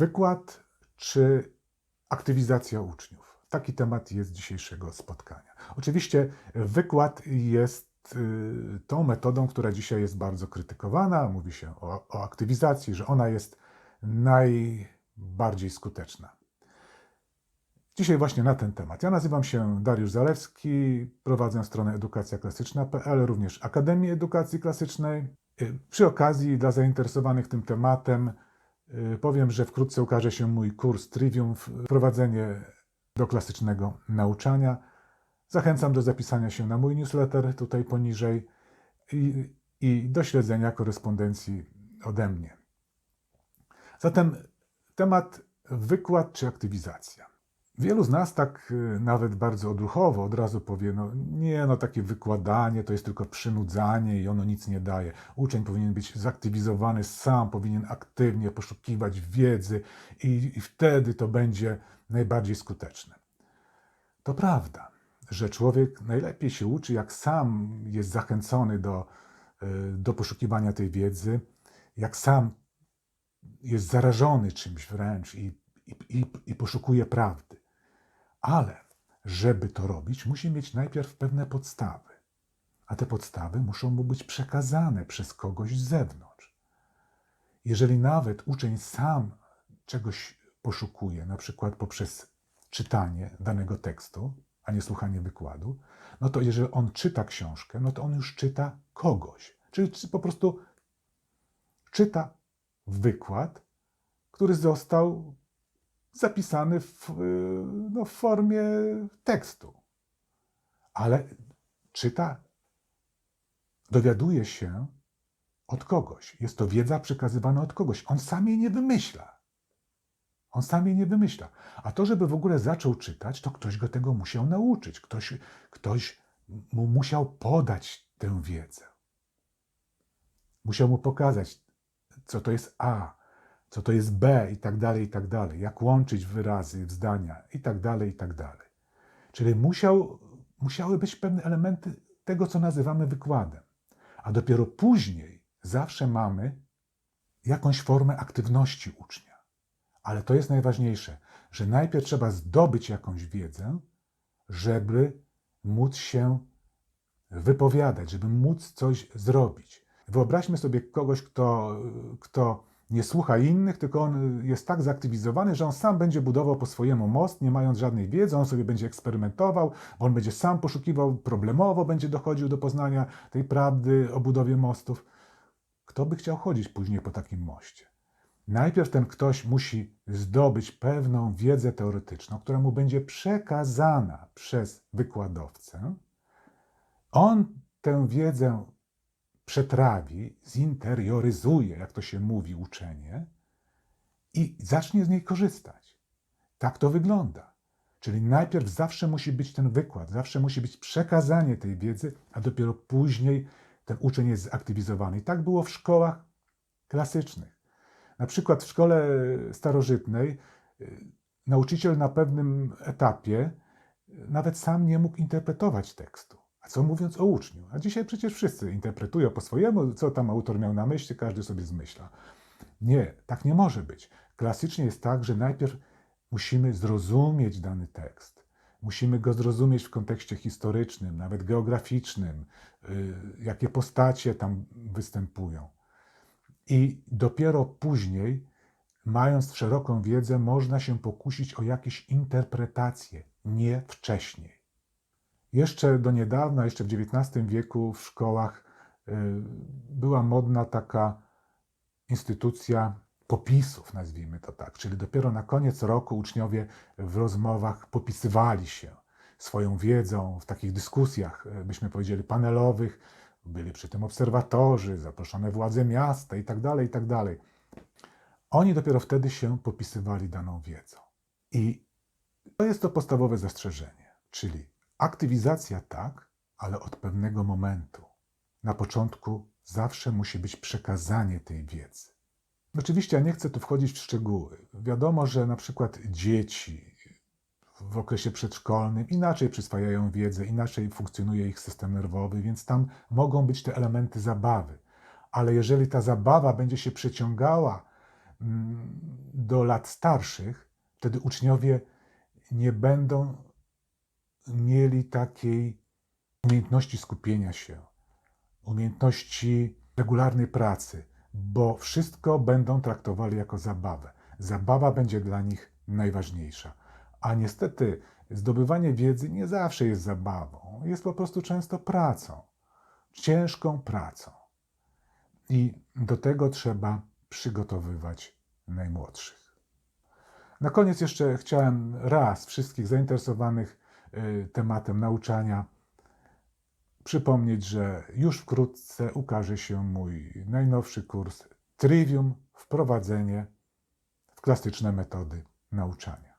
Wykład czy aktywizacja uczniów? Taki temat jest dzisiejszego spotkania. Oczywiście wykład jest y, tą metodą, która dzisiaj jest bardzo krytykowana. Mówi się o, o aktywizacji, że ona jest najbardziej skuteczna. Dzisiaj właśnie na ten temat. Ja nazywam się Dariusz Zalewski, prowadzę stronę edukacjaklasyczna.pl, również Akademię Edukacji Klasycznej. Y, Przy okazji dla zainteresowanych tym tematem powiem, że wkrótce ukaże się mój kurs Trivium Prowadzenie do klasycznego nauczania. Zachęcam do zapisania się na mój newsletter tutaj poniżej i, i do śledzenia korespondencji ode mnie. Zatem temat wykład czy aktywizacja. Wielu z nas tak y, nawet bardzo odruchowo od razu powie, no nie, no takie wykładanie to jest tylko przynudzanie i ono nic nie daje. Uczeń powinien być zaktywizowany sam, powinien aktywnie poszukiwać wiedzy i, i wtedy to będzie najbardziej skuteczne. To prawda, że człowiek najlepiej się uczy, jak sam jest zachęcony do, y, do poszukiwania tej wiedzy, jak sam jest zarażony czymś wręcz i, i, i, i poszukuje prawdy. Ale żeby to robić, musi mieć najpierw pewne podstawy. A te podstawy muszą mu być przekazane przez kogoś z zewnątrz. Jeżeli nawet uczeń sam czegoś poszukuje, na przykład poprzez czytanie danego tekstu, a nie słuchanie wykładu, no to jeżeli on czyta książkę, no to on już czyta kogoś. Czyli po prostu czyta wykład, który został zapisany w, no, w formie tekstu. Ale czyta, dowiaduje się od kogoś. Jest to wiedza przekazywana od kogoś. On sam jej nie wymyśla. On sam jej nie wymyśla. A to, żeby w ogóle zaczął czytać, to ktoś go tego musiał nauczyć. Ktoś, ktoś mu musiał podać tę wiedzę. Musiał mu pokazać, co to jest A, co to jest B i tak dalej, i tak dalej, jak łączyć wyrazy w zdania i tak dalej, i tak dalej. Czyli musiał, musiały być pewne elementy tego, co nazywamy wykładem. A dopiero później zawsze mamy jakąś formę aktywności ucznia. Ale to jest najważniejsze, że najpierw trzeba zdobyć jakąś wiedzę, żeby móc się wypowiadać, żeby móc coś zrobić. Wyobraźmy sobie kogoś, kto, kto nie słucha innych, tylko on jest tak zaktywizowany, że on sam będzie budował po swojemu most, nie mając żadnej wiedzy, on sobie będzie eksperymentował, on będzie sam poszukiwał, problemowo będzie dochodził do poznania tej prawdy o budowie mostów. Kto by chciał chodzić później po takim moście? Najpierw ten ktoś musi zdobyć pewną wiedzę teoretyczną, która mu będzie przekazana przez wykładowcę. On tę wiedzę przetrawi, zinterioryzuje, jak to się mówi, uczenie i zacznie z niej korzystać. Tak to wygląda. Czyli najpierw zawsze musi być ten wykład, zawsze musi być przekazanie tej wiedzy, a dopiero później ten uczeń jest zaktywizowany. I tak było w szkołach klasycznych. Na przykład w szkole starożytnej y, nauczyciel na pewnym etapie nawet sam nie mógł interpretować tekstu. A co mówiąc o uczniu? A dzisiaj przecież wszyscy interpretują po swojemu, co tam autor miał na myśli, każdy sobie zmyśla. Nie, tak nie może być. Klasycznie jest tak, że najpierw musimy zrozumieć dany tekst. Musimy go zrozumieć w kontekście historycznym, nawet geograficznym, yy, jakie postacie tam występują. I dopiero później, mając szeroką wiedzę, można się pokusić o jakieś interpretacje, nie wcześniej. Jeszcze do niedawna, jeszcze w XIX wieku w szkołach y, była modna taka instytucja popisów, nazwijmy to tak. Czyli dopiero na koniec roku uczniowie w rozmowach popisywali się swoją wiedzą w takich dyskusjach, y, byśmy powiedzieli, panelowych. Byli przy tym obserwatorzy, zaproszone władze miasta i tak dalej, i tak. Oni dopiero wtedy się popisywali daną wiedzą. I to jest to podstawowe zastrzeżenie, czyli Aktywizacja tak, ale od pewnego momentu. Na początku zawsze musi być przekazanie tej wiedzy. Oczywiście ja nie chcę tu wchodzić w szczegóły. Wiadomo, że na przykład dzieci w okresie przedszkolnym inaczej przyswajają wiedzę, inaczej funkcjonuje ich system nerwowy, więc tam mogą być te elementy zabawy. Ale jeżeli ta zabawa będzie się przeciągała mm, do lat starszych, wtedy uczniowie nie będą mieli takiej umiejętności skupienia się, umiejętności regularnej pracy, bo wszystko będą traktowali jako zabawę. Zabawa będzie dla nich najważniejsza. A niestety zdobywanie wiedzy nie zawsze jest zabawą, jest po prostu często pracą, ciężką pracą. I do tego trzeba przygotowywać najmłodszych. Na koniec jeszcze chciałem raz wszystkich zainteresowanych tematem nauczania przypomnieć, że już wkrótce ukaże się mój najnowszy kurs Trivium Wprowadzenie w klasyczne metody nauczania.